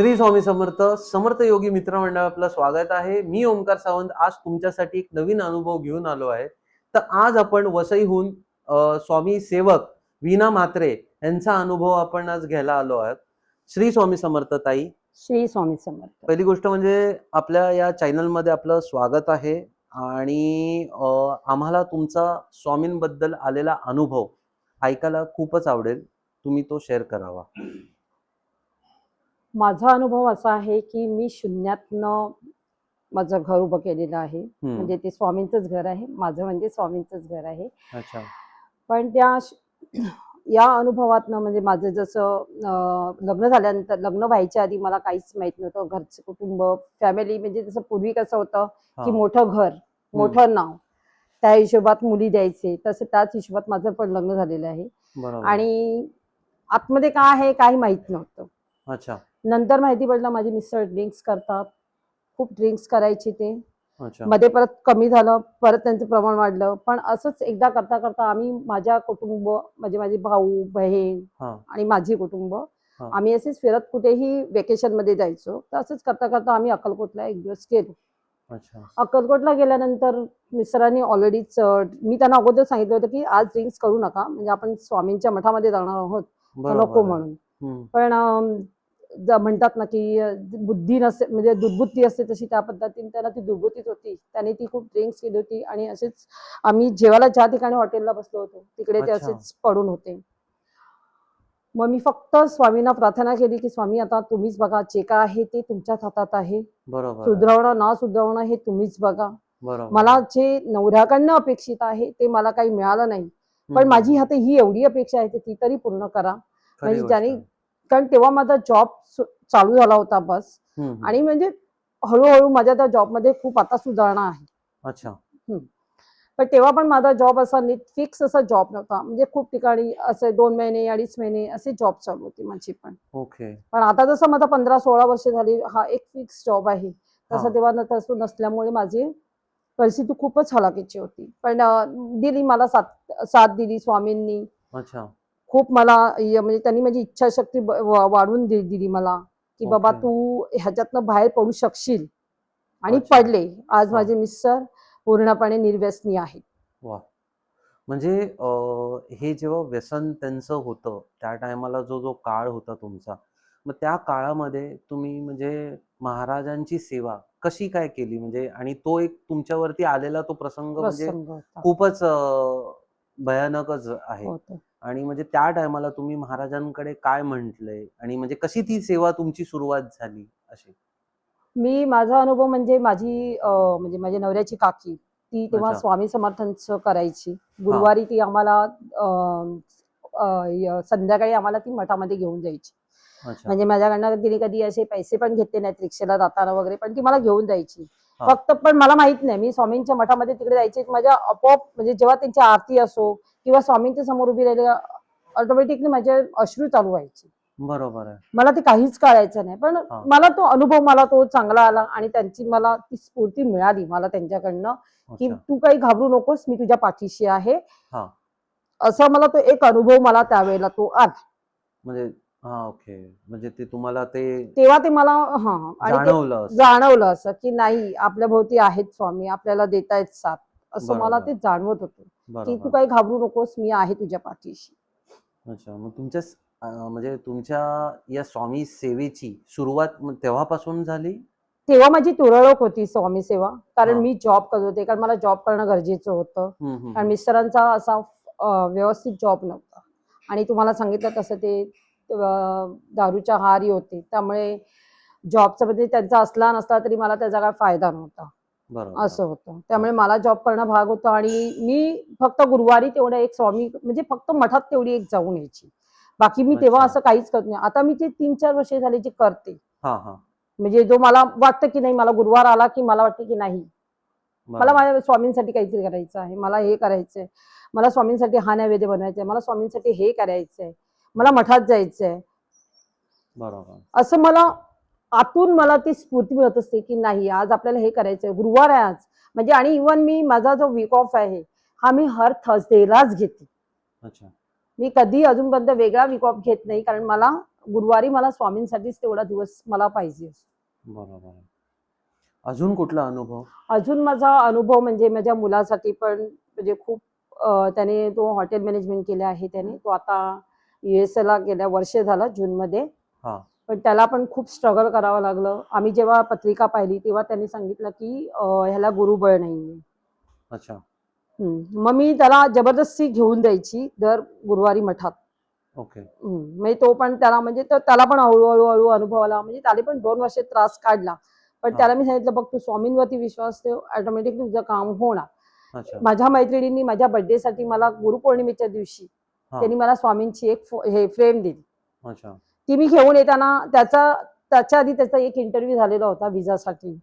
श्री स्वामी समर्थ समर्थ योगी मित्रमंडळ आपलं स्वागत आहे. मी ओंकार सावंत आज तुमच्यासाठी एक नवीन अनुभव घेऊन आलो आहे. तर आज आपण वसईहून स्वामी सेवक वीणा म्हात्रे यांचा अनुभव आपण आज घ्यायला आलो आहोत. श्री स्वामी समर्थ ताई. श्री स्वामी समर्थ. पहिली गोष्ट म्हणजे आपल्या या चॅनलमध्ये आपलं स्वागत आहे आणि आम्हाला तुमचा स्वामींबद्दल आलेला अनुभव ऐकायला खूपच आवडेल. तुम्ही तो शेअर करावा. माझा अनुभव असा आहे की मी शून्यातनं माझं घर उभं केलेलं आहे. म्हणजे ते स्वामींचंच घर आहे. माझं म्हणजे स्वामींचंच घर आहे. पण त्या या अनुभवातनं म्हणजे माझं जसं लग्न झाल्यानंतर लग्न व्हायच्या आधी मला काहीच माहीत नव्हतं. घरचं कुटुंब फॅमिली म्हणजे जसं पूर्वी कसं होतं की मोठं घर मोठं नाव त्या हिशोबात मुली द्यायचे. तसं त्याच हिशोबात माझं पण लग्न झालेलं आहे. आणि आतमध्ये काय आहे काही माहीत नव्हतं. अच्छा. नंतर माहिती पडलं माझे मिस्टर ड्रिंक्स करतात. खूप ड्रिंक्स करायचे ते. मध्ये परत कमी झालं परत त्यांचं प्रमाण वाढलं. पण असंच एकदा करता करता आम्ही माझ्या कुटुंब म्हणजे माझे भाऊ बहीण आणि माझे कुटुंब आम्ही असेच फिरत कुठेही वेकेशनमध्ये जायचो. तर असंच करता करता आम्ही अक्कलकोटला एक दिवस गेलो. अक्कलकोटला गेल्यानंतर मिस्टरांनी ऑलरेडीच मी त्यांना अगोदर सांगितलं होतं की आज ड्रिंक्स करू नका. म्हणजे आपण स्वामींच्या मठामध्ये जाणार आहोत. नको. म्हणून. पण ज- म्हणतात ना की बुद्धी नसे म्हणजे दुर्बुद्धी असते तशी त्या पद्धतीने त्याला ती दुर्बुद्धीच होती त्याने ती खूप ड्रिंक्स केली होती आणि असेच आम्ही जेवायला ज्या ठिकाणी हॉटेलला बसलो होतो तिकडे ते. असेच पडून होते मग मी फक्त स्वामींना प्रार्थना केली की स्वामी आता तुम्हीच बघा जे काय आहे ते तुमच्याच हातात आहे. सुधरवणं ना सुधरवणं हे तुम्हीच बघा मला. जे नवऱ्याकडनं अपेक्षित आहे ते मला काही मिळालं नाही पण माझी हाते ही एवढी अपेक्षा आहे ती तरी पूर्ण करा म्हणजे ज्याने-. कारण तेव्हा माझा जॉब चालू झाला होता बस. आणि म्हणजे हळूहळू माझ्या त्या जॉबमध्ये खूप आता सुधारणा आहे. अच्छा. पण तेव्हा पण माझा जॉब असा नीट फिक्स असा जॉब नव्हता. म्हणजे खूप ठिकाणी असे दोन महिने अडीच महिने असे जॉब चालू होते माझी पण. ओके. पण आता जसं माझा पंधरा सोळा वर्ष झाली हा एक फिक्स जॉब आहे. तसं तेव्हा तसं नसल्यामुळे माझी परिस्थिती खूपच हलाखीची होती. पण दिली मला साथ साथ दिली स्वामींनी. अच्छा. खूप मला म्हणजे त्यांनी माझी इच्छाशक्ती वाढवून दि- दिली मला की बाबा. तू ह्याच्यातनं बाहेर पडू शकशील आणि. पडले आज. माझे मिस्टर पूर्णपणे निर्व्यसनी आहेत वा म्हणजे हे जेव्हा व्यसन त्यांचं होतं त्या टायमाला जो जो काळ होता तुमचा मग त्या काळामध्ये तुम्ही म्हणजे महाराजांची सेवा कशी काय केली म्हणजे आणि तो एक तुमच्यावरती आलेला तो प्रसंग म्हणजे खूपच भयानकच आहे. आणि म्हणजे त्या टायमाला तुम्ही महाराजांकडे काय म्हंटलय? आणि म्हणजे कशी ती सेवा तुमची सुरुवात झाली अशी? मी माझा अनुभव म्हणजे माझी म्हणजे माझ्या नवऱ्याची काकी ती तेव्हा. स्वामी समर्थांचं करायची. गुरुवारी ती आम्हाला संध्याकाळी आम्हाला ती मठामध्ये घेऊन जायची. म्हणजे माझ्याकडनं तिने कधी असे पैसे पण घेतले नाहीत रिक्षेला जाताना वगैरे पण ती मला घेऊन जायची. फक्त पण मला माहीत नाही. मी स्वामींच्या मठामध्ये तिकडे जायचे. माझ्या आपोआप म्हणजे जेव्हा त्यांची आरती असो किंवा स्वामींच्या समोर उभी राहिली ऑटोमॅटिकली माझे अश्रू चालू व्हायचे. बरोबर आहे. मला ते काहीच कळायचं नाही. पण. मला तो अनुभव मला तो चांगला आला आणि त्यांची मला ती स्फूर्ती मिळाली मला त्यांच्याकडनं की तू काही घाबरू नकोस मी तुझ्या पाठीशी आहे. असा मला तो एक अनुभव मला त्यावेळेला तो आला. म्हणजे हा ओके. म्हणजे ते तुम्हाला ते तेव्हा ते मला हा आणि ते जाणवलं असं. जाणवलं असं की नाही आपल्या भोवती आहेत स्वामी आपल्याला देतायत साथ. असं मला बरोबर. ते जाणवत होतं. की तू बरोबर. काही घाबरू नकोस मी आहे तुझ्या पाठीशी. अच्छा मग तुमच्या स- अं, म्हणजे तुमच्या या स्वामी सेवेची सुरुवात मग तेव्हापासून झाली? तेव्हा माझी तुरळक होती स्वामी सेवा. कारण हा. मी जॉब करत होते कारण मला जॉब करणं गरजेचं होतं. हम्म, हम्म, कारण मिस्टरांचा असा अं, व्यवस्थित जॉब नव्हता. आणि तुम्हाला सांगितलं तसं ते दारूच्या हारी होते. त्यामुळे जॉबचा म्हणजे त्यांचा असला नसला तरी मला त्याचा काय फायदा नव्हता. असं होतं. त्यामुळे मला जॉब करणं भाग होतं आणि मी फक्त गुरुवारी तेवढं एक स्वामी म्हणजे फक्त मठात तेवढी एक जाऊन यायची. बाकी मी तेव्हा. असं काहीच करत नाही. आता मी ते तीन चार वर्ष झाली जी करते. म्हणजे जो मला वाटतं की नाही मला गुरुवार आला की मला वाटतं की नाही. मला. माझ्या स्वामींसाठी काहीतरी करायचं आहे. मला हे करायचंय. मला स्वामींसाठी हा नैवेद्य बनवायचा आहे मला स्वामींसाठी हे करायचंय. मला मठात जायचंय. बरोबर. असं मला आतून मला ती स्फूर्ती मिळत असते की नाही आज आपल्याला हे करायचंय गुरुवार आहे आज. म्हणजे आणि इवन मी माझा जो वीक ऑफ आहे हा मी हर थर्सडेलाच घेते. अच्छा. मी कधी अजूनपर्यंत वेगळा वीक ऑफ घेत नाही कारण मला गुरुवारी मला स्वामींसाठीच तेवढा दिवस मला पाहिजे असतो. बरोबर. अजून कुठला अनुभव? अजून माझा अनुभव म्हणजे माझ्या मुलासाठी पण म्हणजे खूप त्याने तो हॉटेल मॅनेजमेंट केले आहे त्याने. तो आता युएस ला गेल्या वर्ष झालं जूनमध्ये हा. पण त्याला पण खूप स्ट्रगल करावं लागलं आम्ही जेव्हा पत्रिका पाहिली तेव्हा त्यांनी सांगितलं की ह्याला गुरुबळ नाहीये अच्छा. मग मी त्याला जबरदस्ती घेऊन द्यायची दर गुरुवारी मठात ओके. म्हणजे तो पण त्याला म्हणजे तो त्याला पण हळूहळू हळू अनुभव आला म्हणजे त्याने पण दोन वर्ष त्रास काढला पण. त्याला मी सांगितलं बघ तू स्वामींवरती विश्वास ठेव ऑटोमॅटिकली तुझं काम होणार माझ्या मैत्रिणींनी माझ्या birthday साठी मला गुरुपौर्णिमेच्या दिवशी. त्यांनी मला स्वामींची एक हे फ्रेम दिली. अच्छा. ती मी घेऊन येताना त्याचा त्याच्या आधी त्याचा एक इंटरव्ह्यू झालेला होता विजासाठी.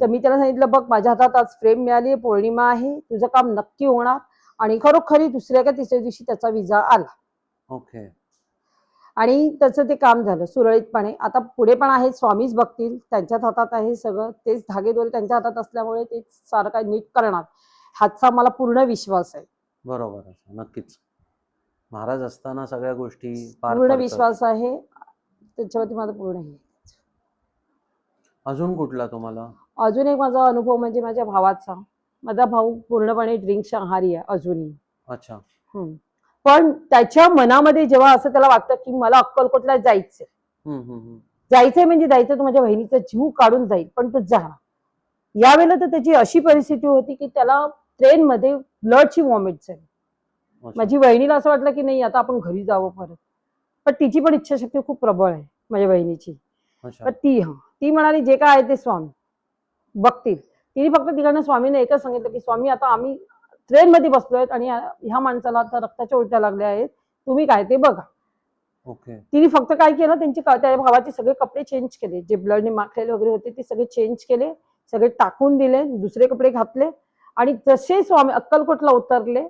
तर. मी त्याला सांगितलं बघ माझ्या हातात आज फ्रेम मिळाली पौर्णिमा आहे तुझं काम नक्की होणार आणि खरोखरी दुसऱ्या का तिसऱ्या दिवशी त्याचा विजा आला. ओके. आणि त्याचं ते काम झालं सुरळीतपणे. आता पुढे पण आहे स्वामीच बघतील त्यांच्याच हातात आहे सगळं तेच धागेदोरे त्यांच्या हातात असल्यामुळे ते सारं काही नीट करणार. ह्याचा मला पूर्ण विश्वास आहे. बरोबर आहे. नक्कीच. महाराज असताना सगळ्या गोष्टी पार पूर्ण पडतात. विश्वास आहे त्याच्यावरती माझं पूर्ण हे अजून कुठला तुम्हाला अजून एक माझा अनुभव म्हणजे माझ्या भावाचा माझा भाऊ पूर्णपणे ड्रिंक्स आहारी आहे अजूनही अच्छा हम्म. पण त्याच्या मनामध्ये जेव्हा असं त्याला वाटतं की मला अक्कलकोटला जायचंय हम्म, हम्म, हम्म. जायचंय म्हणजे जायचं तो माझ्या बहिणीचा जीव काढून जाईल पण तो जाणार यावेळेला तर त्याची अशी परिस्थिती होती की त्याला ट्रेनमध्ये ब्लडची वॉमिट झाली. माझी बहिणीला असं वाटलं की नाही आता आपण घरी जावं परत. पण तिची पण इच्छाशक्ती खूप प्रबळ आहे माझ्या बहिणीची तर ती हा ती म्हणाली जे काय आहे ते स्वामी. बघतील. तिने फक्त तिकडनं स्वामीने एकच सांगितलं की स्वामी आता आम्ही ट्रेनमध्ये बसलोय आणि ह्या माणसाला आता रक्ताच्या उलट्या लागल्या आहेत. तुम्ही काय ते बघा. ओके. तिने फक्त काय केलं त्यांचे त्या भावाचे सगळे कपडे चेंज केले. जे ब्लडने माखलेले वगैरे होते ते सगळे चेंज केले सगळे टाकून दिले दुसरे कपडे घातले आणि जसे स्वामी अक्कलकोटला उतरले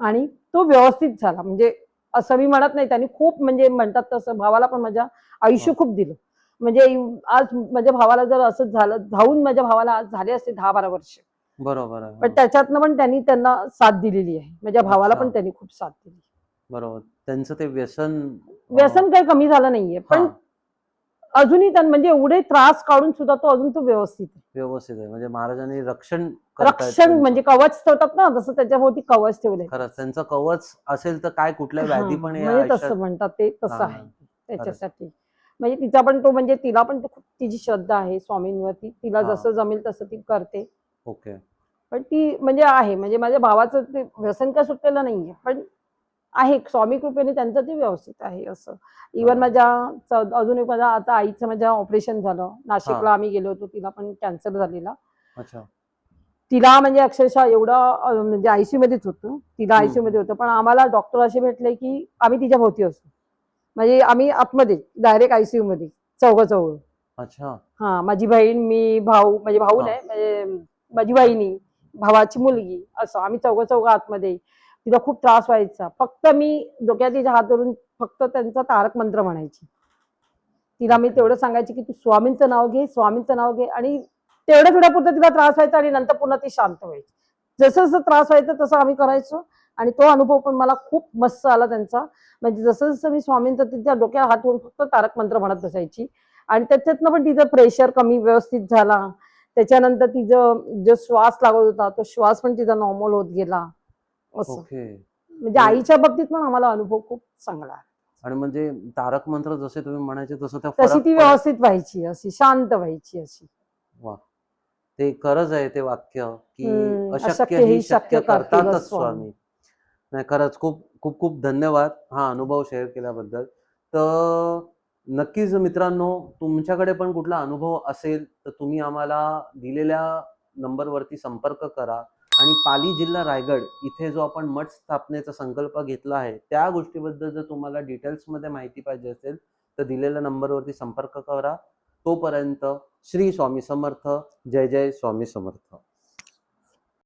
आणि तो व्यवस्थित झाला. म्हणजे असं मी म्हणत नाही त्यांनी खूप म्हणजे म्हणतात तसं भावाला पण माझ्या आयुष्य खूप दिलं. म्हणजे आज माझ्या भावाला जर असं झालं जाऊन माझ्या भावाला आज झाले असते दहा बारा वर्ष. बरोबर पण. त्याच्यातनं पण त्यांनी त्यांना साथ दिलेली आहे. माझ्या भावाला. पण त्यांनी खूप साथ दिली. बरोबर. त्यांचं ते व्यसन व्यसन काही कमी झालं नाहीये. पण अजूनही त्यां म्हणजे एवढे त्रास काढून सुद्धा तो अजून तो व्यवस्थित आहे. व्यवस्थित आहे. म्हणजे महाराजांनी रक्षण करतायत. रक्षण. म्हणजे कवच ठेवतात ना जसं त्याच्याभोवती कवच ठेवलंय खरंच त्यांचं कवच असेल तर काय कुठल्या व्याधी पण या म्हणजे आयुष्यात- तसं म्हणतात ते तसं हा, आहे त्याच्यासाठी. म्हणजे तिचा पण तो म्हणजे तिला पण खूप तिची श्रद्धा आहे स्वामींवरती. तिला हा. जसं जमेल तसं ती करते. ओके. पण ती म्हणजे आहे म्हणजे माझ्या भावाचं ते व्यसन काय सुटलेलं नाहीये. पण आहे. स्वामी कृपेने त्यांचं ते व्यवस्थित आहे असं. इवन. माझ्या अजून एक माझ्या आता आईचं माझ्या ऑपरेशन झालं. नाशिकला. आम्ही गेलो होतो. तिला पण कॅन्सर झालेला. अच्छा. तिला म्हणजे अक्षरशः एवढा म्हणजे आयसीयू मध्येच होतो. तिला. आयसीयू मध्ये होतं. पण आम्हाला डॉक्टर असे भेटले की आम्ही तिच्या भोवती असतो म्हणजे आम्ही आतमध्ये डायरेक्ट आयसीयू मध्ये चौघ चौघ अच्छा. हा माझी बहीण मी भाऊ म्हणजे भाऊ. नाही म्हणजे माझी बहिणी भावाची मुलगी असं. आम्ही चौघ चौघ आतमध्ये. तिला खूप त्रास व्हायचा. फक्त मी डोक्यात तिच्या हात धरून फक्त त्यांचा तारक मंत्र म्हणायची. तिला मी तेवढं सांगायची की तू स्वामींचं नाव घे स्वामींचं नाव घे आणि तेवढ्या थोड्यापुरतं तिला त्रास व्हायचा आणि नंतर पुन्हा ती शांत व्हायची. जसं जसं त्रास व्हायचा तसं आम्ही करायचो. आणि तो अनुभव पण मला खूप मस्त आला त्यांचा. म्हणजे जसं जसं मी स्वामींचं तिच्या डोक्यात हात ठेवून फक्त तारक मंत्र म्हणत बसायची. आणि त्याच्यातनं पण तिचं प्रेशर कमी व्यवस्थित झाला. त्याच्यानंतर तिचं जो श्वास लागत होता तो श्वास पण तिचा नॉर्मल होत गेला. असं. ओके. म्हणजे आईच्या बाबतीत पण आम्हाला अनुभव खूप चांगला आहे. आणि म्हणजे तारक मंत्र जसे तुम्ही म्हणायचे तसं त्या तशी फरक ती व्यवस्थित व्हायची अशी शांत व्हायची अशी. वा. ते खरंच आहे ते वाक्य की हम्म, अशक्य अशक्य ही ही शक्य शक्य करतीलच करतातच स्वामी. स्वामी नाही खरंच खूप खूप खूप धन्यवाद हा अनुभव शेअर केल्याबद्दल. तर नक्कीच मित्रांनो तुमच्याकडे पण कुठला अनुभव असेल तर तुम्ही आम्हाला दिलेल्या नंबरवरती संपर्क करा. आणि पाली जिल्हा रायगड इथे जो आपण मठ स्थापनेचा संकल्प घेतला आहे त्या गोष्टीबद्दल जर तुम्हाला डिटेल्समध्ये माहिती पाहिजे असेल तर दिलेल्या नंबरवरती संपर्क करा. तोपर्यंत श्री स्वामी समर्थ. जय जय स्वामी समर्थ.